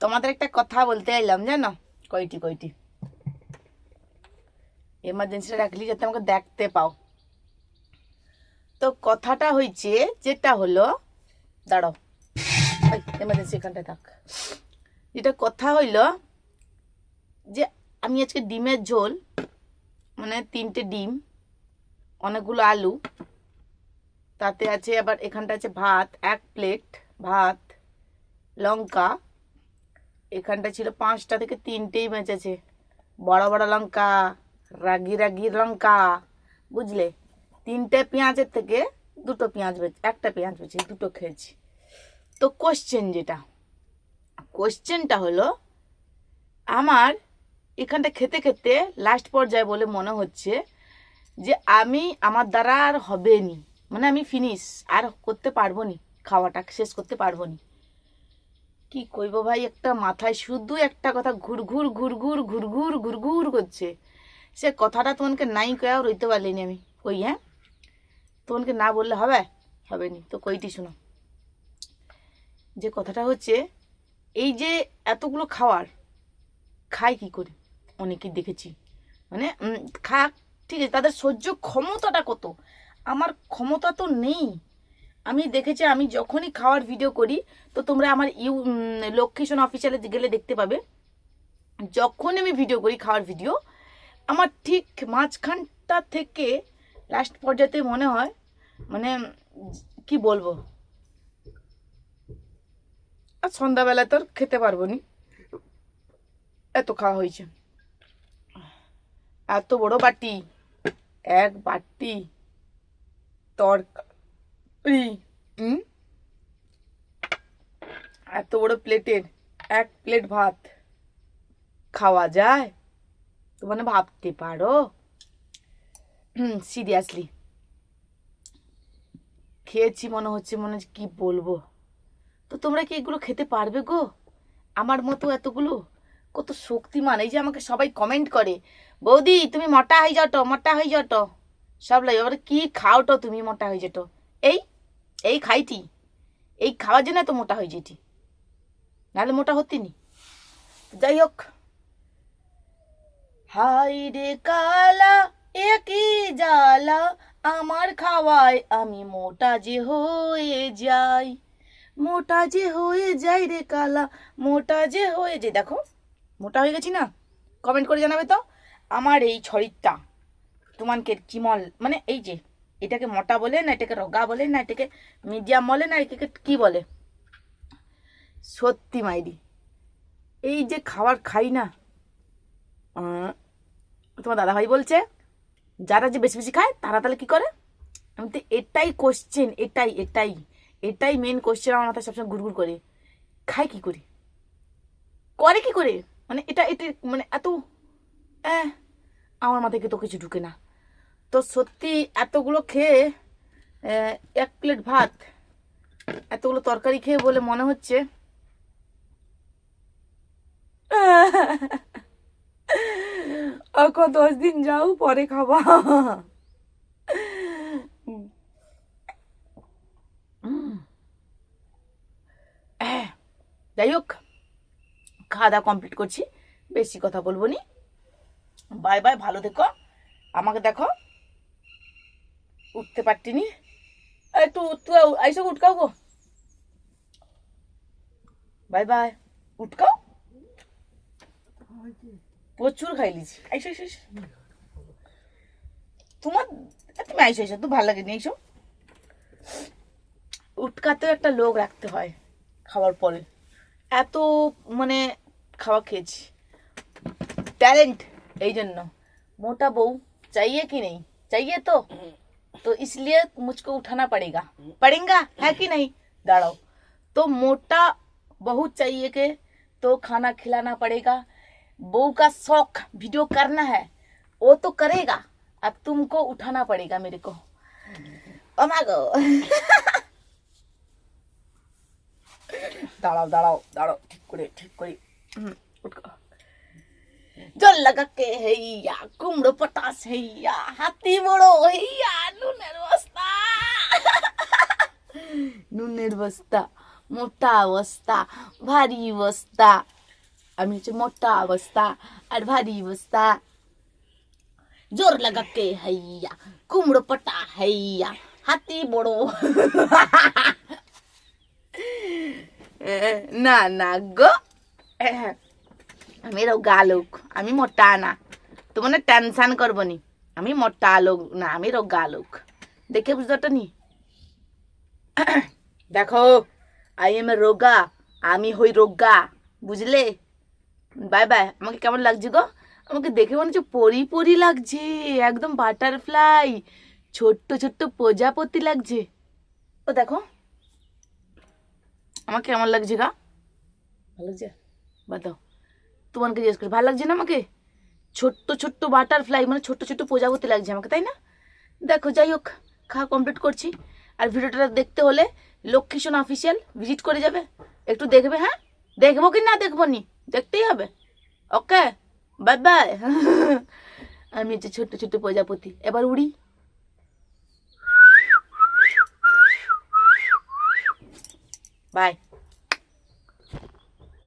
তোমাদের একটা কথা বলতে এলাম, জানো? কয়টি কয়টি এমার্জেন্সিটা রাখলি যাতে আমাকে দেখতে পাও। তো কথাটা হয়েছে যেটা হলো, দাঁড়াও। এমার্জেন্সি এখানটায় থাক। যেটা কথা হইল, যে আমি আজকে ডিমের ঝোল মানে তিনটে ডিম, অনেকগুলো আলু, তাতে আছে আবার এখানটা আছে ভাত, এক প্লেট ভাত লঙ্কা, এখানটা ছিল পাঁচটা থেকে তিনটেই বেঁচেছে। বড় বড় লঙ্কা, রাগি রাগি লঙ্কা, বুঝলে? তিনটে পেঁয়াজের থেকে দুটো পেঁয়াজ বেঁচে, একটা পেঁয়াজ বেঁচে দুটো খেয়েছি। তো কোশ্চেন যেটা কোশ্চেনটা হলো, আমার এখানটা খেতে খেতে লাস্ট পর্যায়ে বলে মনে হচ্ছে যে আমি, আমার দ্বারা আর হবে নি মানে আমি ফিনিশ আর করতে পারব নি, খাওয়াটা, শেষ করতে পারব নি। কি কইব ভাই, একটা মাথায় শুধু একটা কথা, ঘুরঘুর ঘুরঘুর ঘুরঘুর ঘুরঘুর করছে। সে কথাটা তোমাকে নাই কয়াও রইতে পারলিনি আমি। কই হ্যাঁ? তোমাকে না বললে হবে? হবে নি। তো কইটি শোনো। যে কথাটা হচ্ছে, এই যে এতগুলো খাওয়ার খায় কি করে? অনেকেই দেখেছি। মানে খাক, ঠিক আছে, তাদের সহ্য ক্ষমতাটা কত? আমার ক্ষমতা তো নেই। আমি দেখেছি, আমি যখনই খাওয়ার ভিডিও করি, তো তোমরা আমার ইউ লোকেশন অফিসিয়ালে গেলে দেখতে পাবে। যখন আমি ভিডিও করি খাওয়ার ভিডিও আমার ঠিক মাঝখানটা থেকে লাস্ট পর্যায়ে মনে হয় মানে কি বলব? আর সন্ধ্যাবেলা তোর খেতে পারব নি। এত খাওয়া হয়েছে। এত বড় বাটি, এক বাটি তরকারি হুম এত বড় প্লেটের এক প্লেট ভাত। খাওয়া যায়? তো মানে ভাবতে পারো? হুম সিরিয়াসলি খেয়েছি মনে হচ্ছে মনে হচ্ছে কি বলব? তো তোমরা কি এগুলো খেতে পারবে গো? আমার মতো এতগুলো? কত শক্তিমান। এই যে আমাকে সবাই কমেন্ট করে বৌদি তুমি মোটা হয়ে যাও মোটা হয়ে যাও তো। সব লাগে এবার কি খাও তো তুমি মোটা হয়ে যেত এই এই খাইটি এই খাওয়ার জন্য তো মোটা হয়ে যেটি নাহলে মোটা হতিনি যাই হোক। হাই রে কালা একই জ্বালা। আমার খাওয়ায় আমি মোটা যে হয়ে যাই। মোটা যে হয়ে যাই রে কালা, মোটা যে হয়ে যে দেখো, মোটা হয়ে গেছি না? কমেন্ট করে জানাবে তো। আমার এই শরীরটা তোমাকে চিমল মানে এই যে এটাকে মোটা বলে না, এটাকে রগা বলে না, এটাকে মিডিয়াম বলে না, এটাকে কি বলে? সত্যি মাইরি এই যে খাবার খাই না তোমার দাদাভাই বলছে, যারা যে বেশি বেশি খায়, তারা তাহলে কি করে? আমি তো এটাই কোশ্চেন এটাই এটাই এটাই মেন কোশ্চেন আমার মাথায় সবসময় ঘুরঘুর করে। খায় কি করে? করে কি করে? মানে এটা এটা মানে এত আমার মাথায় তো কিছু ঢুকে না। তো সত্যি এতগুলো খেয়ে এক প্লেট ভাত, এতগুলো তরকারি খেয়ে বলে মনে হচ্ছে। আঁকো দশ দিন যাও, পরে খাবা। যাই হোক, খাওয়া দাওয়া কমপ্লিট করছি, বেশি কথা বলব নি। বাই বাই, ভালো দেখো আমাকে দেখো। উঠতে পারতিনি। একটু উঠতে আইসো উঠকাও গো। Bye bye. উঠকাও? প্রচুর খাইলিছি আইসো আইসো তোমার তুমি আইসো আইসো তো ভালো লাগেনি এইসব উটকাতেও একটা লোক রাখতে হয় খাওয়ার পরে। এত মানে খাওয়া খেয়েছি। ট্যালেন্ট এই জন্য মোটা বউ, চাইয়ে কি নেই? চাইয়ে তো? तो इसलिए मुझको उठाना पड़ेगा। हम्म। पड़ेगा? है कि नहीं? दाड़ो तो मोटा बहुत चाहिए के तो खाना खिलाना पड़ेगा। बहू का शौक वीडियो करना है वो तो करेगा। अब तुमको उठाना पड़ेगा मेरे को। अमागो दाड़ो दाड़ो ठीक करे हम्म, जो लगके है या कुमड़ो पटास है या हाथी बड़ो है या বস্তা বস্তা মোটা অবস্থা, ভারী অবস্থা। আমি হচ্ছে মোটা অবস্থা আর ভারী অবস্থা। জোর লাগাকে হাইয়া, কুমড়ো পটা হাইয়া, হাতি বড়। না না গো। আমি রোগা লোক, আমি মোটা না। তোমার টেনশন করব নি। আমি মোটা লোক না, আমি রোগা লোক। দেখে বুঝতে নি? দেখো আই এম এ রোগা আমি হই রোগা, বুঝলে? বাই বাই আমাকে কেমন লাগছে গো? আমাকে দেখে মনে হচ্ছে পরি পরি লাগছে, একদম বাটারফ্লাই ছোট্ট ছোট্ট প্রজাপতি লাগছে। ও দেখো, আমাকে কেমন লাগছে গা? ভালো লাগছে? বাতাও তোমাকে জিজ্ঞেস করি, ভালো লাগছে না আমাকে? ছোট্ট ছোট্ট বাটারফ্লাই মানে ছোট্ট ছোট্ট প্রজাপতি লাগছে আমাকে, তাই না? দেখো, যাই হোক, খাওয়া কমপ্লিট করছি। আর ভিডিওটা দেখতে হলে লক্ষ্মীশন অফিসিয়াল ভিজিট করে যাবে। একটু দেখবে হ্যাঁ? দেখব কি না দেখব নি? দেখতেই হবে। ওকে বাই বাই আমি হচ্ছে ছোট্ট ছোট্ট প্রজাপতি, এবার উড়ি। বাই